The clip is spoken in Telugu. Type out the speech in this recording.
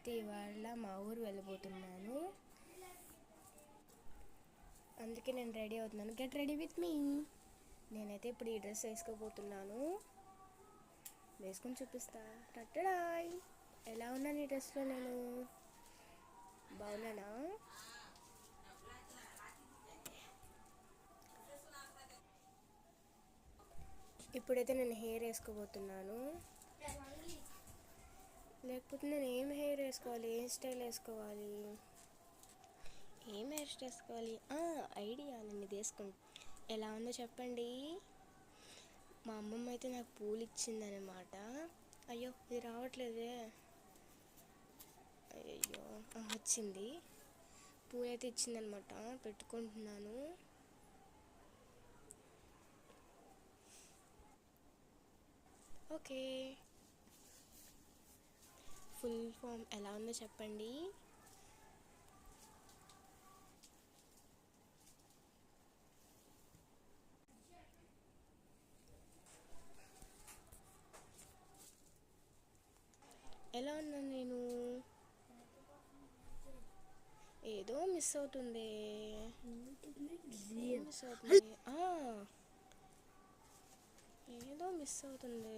నేనైతే ఇవాళ మా ఊరు వెళ్ళబోతున్నాను. అందుకే నేను రెడీ అవుతున్నాను. Get ready with me. నేనైతే ఇప్పుడు ఈ డ్రెస్ వేసుకోబోతున్నాను. వేసుకొని చూపిస్తా. టట్టడాయ్. ఎలా ఉన్నాను ఈ డ్రెస్లో నేను? బాగున్నానా? ఇప్పుడైతే నేను హెయిర్ వేసుకోబోతున్నాను. లేకపోతే నేను ఏం హెయిర్ వేసుకోవాలి? ఏం స్టైల్ వేసుకోవాలి? ఏం హెయిర్ స్టైల్ వేసుకోవాలి? ఐడియా నేను ఇది వేసుకుంటా. ఎలా ఉందో చెప్పండి. మా అమ్మమ్మ అయితే నాకు పూలు ఇచ్చిందనమాట అయ్యో ఇది రావట్లేదే. అయ్యో వచ్చింది. పూలు అయితే ఇచ్చిందనమాట పెట్టుకుంటున్నాను. ఓకే. ఫుల్ ఫామ్ ఎలా ఉందో చెప్పండి. ఎలా ఉన్నాను నేను? ఏదో మిస్ అవుతుంది. మిస్ అవుతుంది. ఏదో మిస్ అవుతుంది.